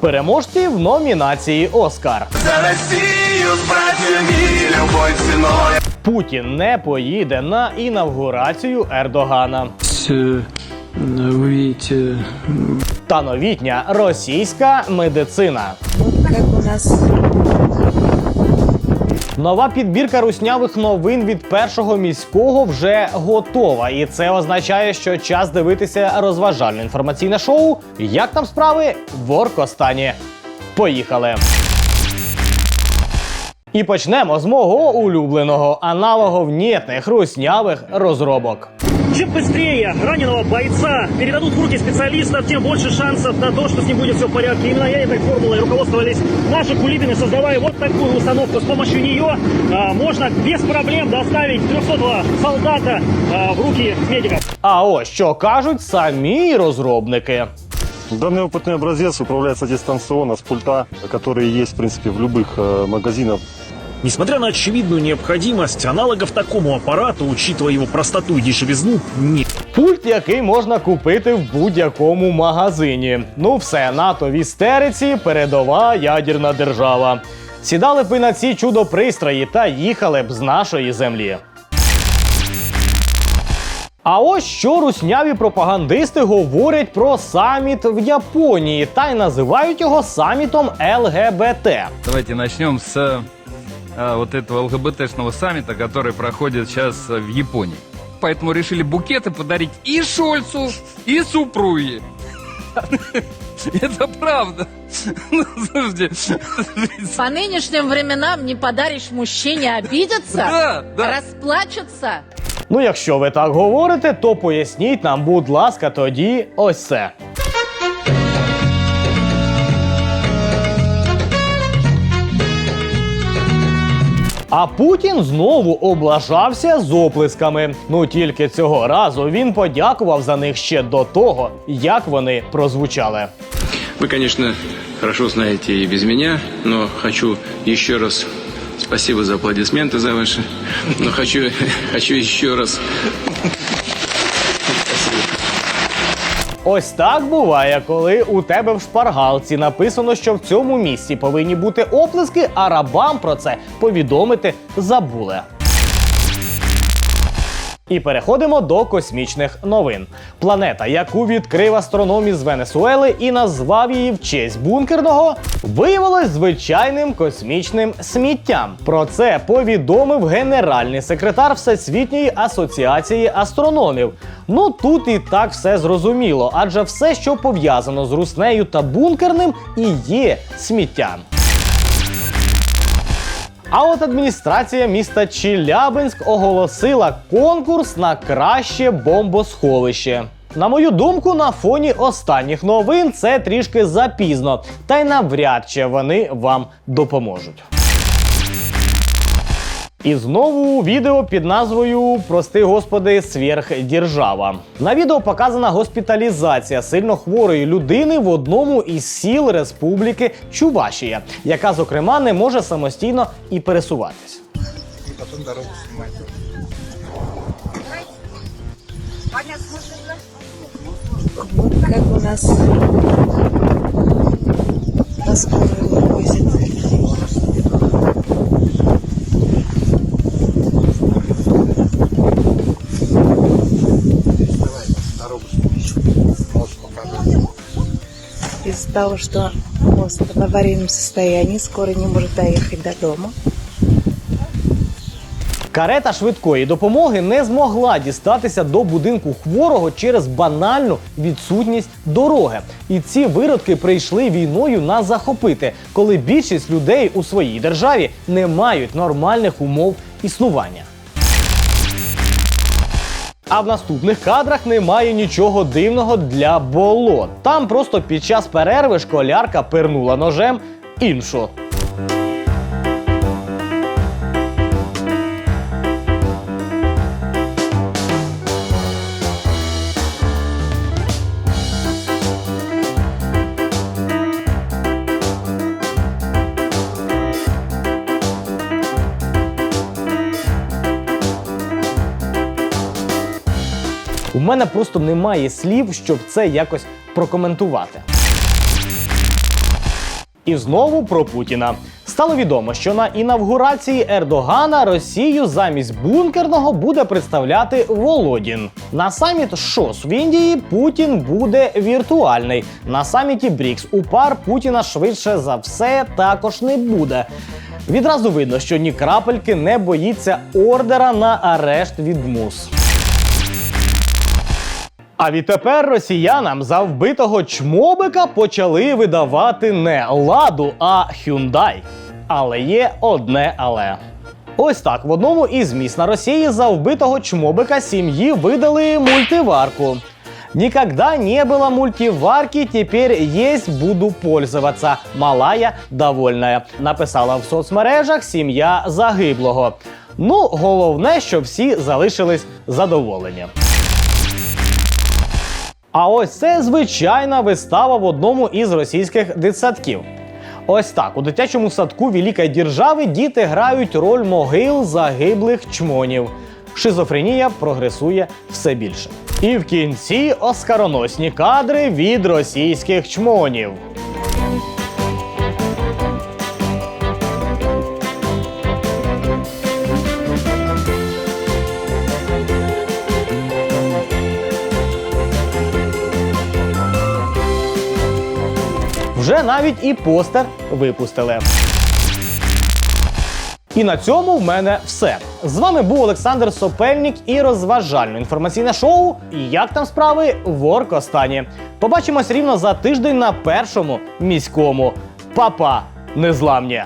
Переможці в номінації Оскар. За Росію братьями любой ціною. Путін не поїде на інавгурацію Ердогана. Здесь, э, видите Та новітня російська медицина. как у нас Нова підбірка руснявих новин від першого міського вже готова, і це означає, що час дивитися розважальне інформаційне шоу. Як там справи в Оркостані. Поїхали. І почнемо з мого улюбленого аналоговнітних руснявих розробок. Чем быстрее раненого бойца передадут в руки специалистов, тем больше шансов на то, что с ним будет все в порядке. Именно этой формулой руководствовались наши кулибины, создавая вот такую установку. С помощью нее а, можно без проблем доставить 300 солдата а, в руки медиков. А ось що кажуть самі розробники. Данный опытный образец управляется дистанционно с пульта, который есть, в принципе, в любых э, магазинах. Несмотря на очевидную необходимость, аналогов такому аппарату, учитывая его простоту и дешевизну, нет. Пульт, який можна купити в будь-якому магазині. Ну все, НАТО в істериці, передова ядерна держава. Сідали б ви на ці чудо-пристрої та їхали б з нашої землі. А ось що русняві пропагандисти говорять про саміт в Японії та й називають його самітом ЛГБТ. Давайте начнем с а, вот этого ЛГБТшного саммита, который проходит сейчас а, в Японии. Поэтому решили букеты подарить и Шольцу, и супруге. Это правда. Ну, слушайте. По нынешним временам не подаришь мужчине обидеться, Да, да. расплачется. Ну, якщо ви так говорите, то поясніть нам, будь ласка, тоді ось це. А Путін знову облажався з оплесками. Ну тільки цього разу він подякував за них ще до того, як вони прозвучали. Ви, звісно, хорошо знаєте і без мене, але хочу ще раз спасибо за аплодисменты за ваши. Но хочу, хочу еще раз Ось так буває, коли у тебе в шпаргалці написано, що в цьому місці повинні бути оплески, а рабам про це повідомити забули. І переходимо до космічних новин. Планета, яку відкрив астроном із Венесуели і назвав її в честь бункерного, виявилась звичайним космічним сміттям. Про це повідомив генеральний секретар Всесвітньої асоціації астрономів. Ну тут і так все зрозуміло, адже все, що пов'язано з руснею та бункерним, і є сміттям. А от адміністрація міста Челябинськ оголосила конкурс на краще бомбосховище. На мою думку, на фоні останніх новин це трішки запізно, та й навряд чи вони вам допоможуть. І знову відео під назвою Прости господи, сверхдержава. На відео показана госпіталізація сильно хворої людини в одному із сіл Республіки Чувашія, яка, зокрема, не може самостійно і пересуватись. вот как у нас на скорую возят. Из-за что мост в аварийном состоянии, скоро не может доехать до дома. Карета швидкої допомоги не змогла дістатися до будинку хворого через банальну відсутність дороги. І ці виродки прийшли війною нас захопити, коли більшість людей у своїй державі не мають нормальних умов існування. А в наступних кадрах немає нічого дивного для болот. Там просто під час перерви школярка пернула ножем іншу. У мене просто немає слів, щоб це якось прокоментувати. І знову про Путіна. Стало відомо, що на інавгурації Ердогана Росію замість бункерного буде представляти Володін. На саміт ШОС в Індії Путін буде віртуальний. На саміті БРІКС у пар Путіна швидше за все також не буде. Відразу видно, що ні крапельки не боїться ордера на арешт від МУС. А відтепер росіянам за вбитого чмобика почали видавати не ладу, а Hyundai. Але є одне але. Ось так в одному із міст на Росії за вбитого чмобика сім'ї видали мультиварку. Никогда не было мультиварки, теперь есть, буду пользоваться. Малая довольная. Написала в соцмережах сім'я загиблого. Ну, головне, щоб всі залишились задоволені. А ось це звичайна вистава в одному із російських дитсадків. Ось так у дитячому садку Великої Держави діти грають роль могил загиблих чмонів. Шизофренія прогресує все більше. І в кінці оскароносні кадри від російських чмонів. Вже навіть і постер випустили. І на цьому в мене все. З вами був Олександр Сопельник і розважальне інформаційне шоу Як там справи в Оркостані. Побачимось рівно за тиждень на першому міському. Папа, -па, незламні!